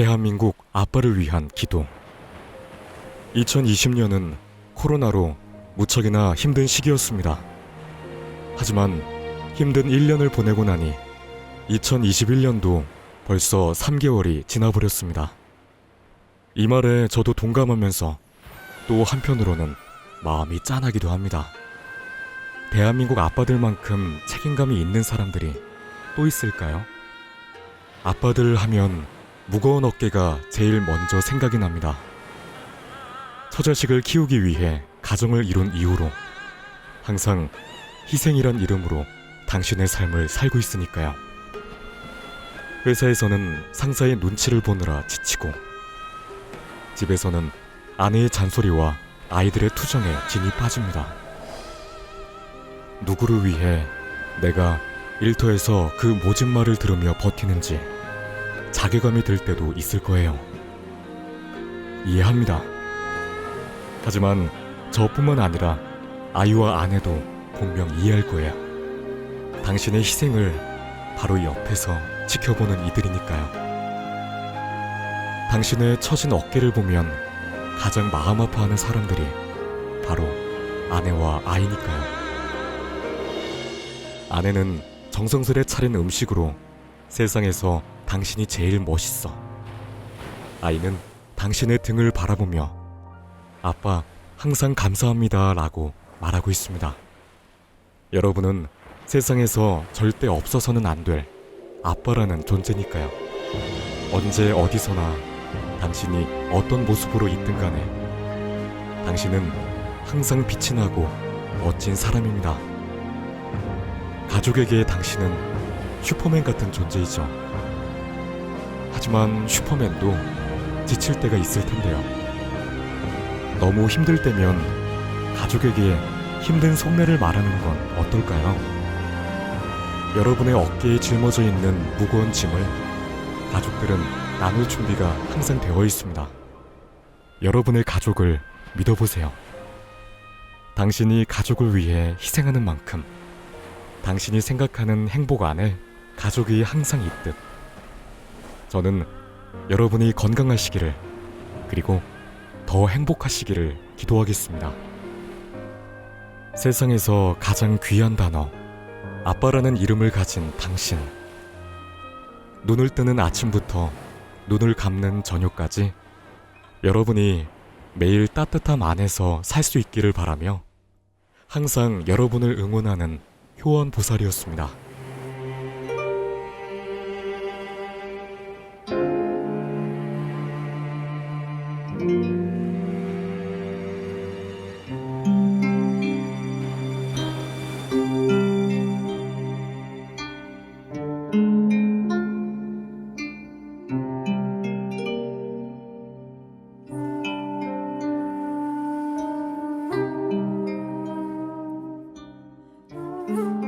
대한민국 아빠를 위한 기도. 2020년은 코로나로 무척이나 힘든 시기였습니다. 하지만 힘든 1년을 보내고 나니 2021년도 벌써 3개월이 지나버렸습니다. 이 말에 저도 동감하면서 또 한편으로는 마음이 짠하기도 합니다. 대한민국 아빠들만큼 책임감이 있는 사람들이 또 있을까요? 아빠들 하면 무거운 어깨가 제일 먼저 생각이 납니다. 처자식을 키우기 위해 가정을 이룬 이후로 항상 희생이란 이름으로 당신의 삶을 살고 있으니까요. 회사에서는 상사의 눈치를 보느라 지치고 집에서는 아내의 잔소리와 아이들의 투정에 진이 빠집니다. 누구를 위해 내가 일터에서 그 모진 말을 들으며 버티는지 자괴감이 들 때도 있을 거예요. 이해합니다. 하지만 저뿐만 아니라 아이와 아내도 분명 이해할 거예요. 당신의 희생을 바로 옆에서 지켜보는 이들이니까요. 당신의 처진 어깨를 보면 가장 마음 아파하는 사람들이 바로 아내와 아이니까요. 아내는 정성스레 차린 음식으로 세상에서 당신이 제일 멋있어. 아이는 당신의 등을 바라보며 아빠 항상 감사합니다 라고 말하고 있습니다. 여러분은 세상에서 절대 없어서는 안 될 아빠라는 존재니까요. 언제 어디서나 당신이 어떤 모습으로 있든 간에 당신은 항상 빛이 나고 멋진 사람입니다. 가족에게 당신은 슈퍼맨 같은 존재이죠. 하지만 슈퍼맨도 지칠 때가 있을 텐데요. 너무 힘들 때면 가족에게 힘든 속내를 말하는 건 어떨까요? 여러분의 어깨에 짊어져 있는 무거운 짐을 가족들은 나눌 준비가 항상 되어 있습니다. 여러분의 가족을 믿어보세요. 당신이 가족을 위해 희생하는 만큼 당신이 생각하는 행복 안에 가족이 항상 있듯 저는 여러분이 건강하시기를 그리고 더 행복하시기를 기도하겠습니다. 세상에서 가장 귀한 단어 아빠라는 이름을 가진 당신 눈을 뜨는 아침부터 눈을 감는 저녁까지 여러분이 매일 따뜻함 안에서 살 수 있기를 바라며 항상 여러분을 응원하는 효원 보살이었습니다. Mm-hmm.